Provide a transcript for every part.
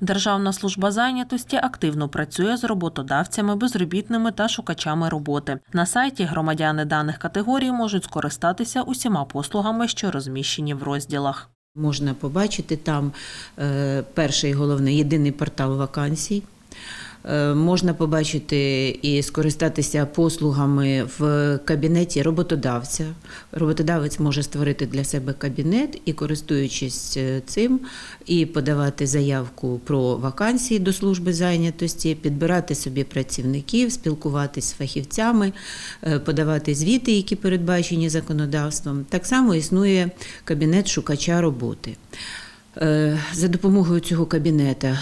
Державна служба зайнятості активно працює з роботодавцями, безробітними та шукачами роботи. На сайті громадяни даних категорій можуть скористатися усіма послугами, що розміщені в розділах. Можна побачити там е, перший головний єдиний портал вакансій. Е, Можна побачити і скористатися послугами в кабінеті роботодавця. Роботодавець може створити для себе кабінет і, користуючись е, цим, і подавати заявку про вакансії до служби зайнятості, підбирати собі працівників, спілкуватись з фахівцями, е, подавати звіти, які передбачені законодавством. Так само існує кабінет шукача роботи. За допомогою цього кабінета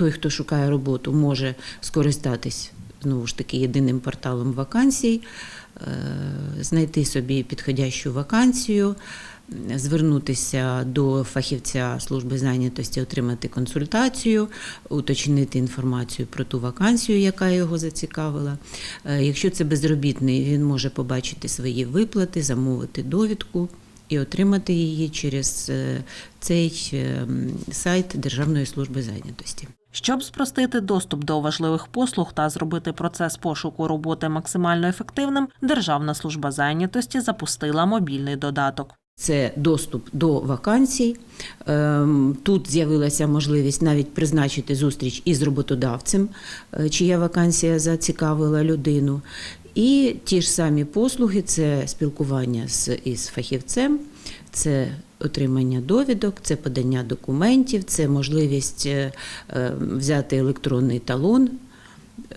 той, хто шукає роботу, може скористатись знову ж таки єдиним порталом вакансій, е, знайти собі підходящу вакансію, звернутися до фахівця служби зайнятості, отримати консультацію, уточнити інформацію про ту вакансію, яка його зацікавила. Е, Якщо це безробітний, він може побачити свої виплати, замовити довідку. І отримати її через е, цей е, сайт Державної служби зайнятості. Щоб спростити доступ до важливих послуг та зробити процес пошуку роботи максимально ефективним, Державна служба зайнятості запустила мобільний додаток. Це доступ до вакансій. Ем, Тут з'явилася можливість навіть призначити зустріч із роботодавцем, е, чия вакансія зацікавила людину. І ті ж самі послуги це спілкування з із фахівцем, це отримання довідок, це подання документів, це можливість е, е, взяти електронний талон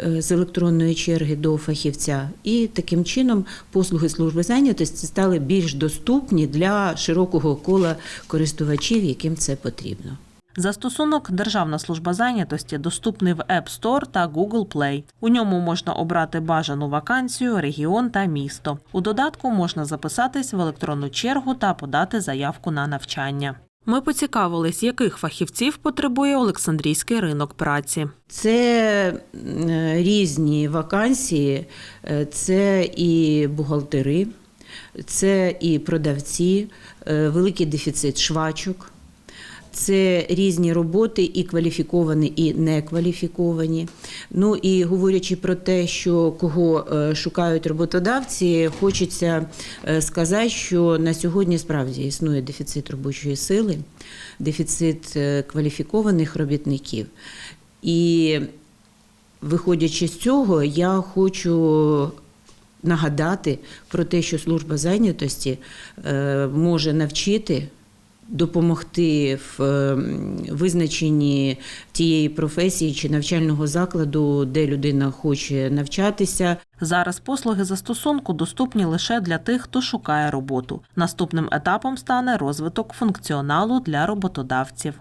е, з електронної черги до фахівця, і таким чином послуги служби зайнятості стали більш доступні для широкого кола користувачів, яким це потрібно. Застосунок Державна служба зайнятості доступний в App Store та Google Play. У ньому можна обрати бажану вакансію, регіон та місто. У додатку можна записатись в електронну чергу та подати заявку на навчання. Ми поцікавились, яких фахівців потребує Олександрійський ринок праці. Це е, різні вакансії, Е, це і бухгалтери, це і продавці, е, великий дефіцит швачок. Це різні роботи, і кваліфіковані, і некваліфіковані. Ну і говорячи про те, що кого е, шукають роботодавці, хочеться е, сказати, що на сьогодні справді існує дефіцит робочої сили, дефіцит е, кваліфікованих робітників. І виходячи з цього, я хочу нагадати про те, що служба зайнятості може навчити. Допомогти в е, визначенні тієї професії чи навчального закладу, де людина хоче навчатися, Зараз послуги застосунку доступні лише для тих, хто шукає роботу. Наступним етапом стане розвиток функціоналу для роботодавців.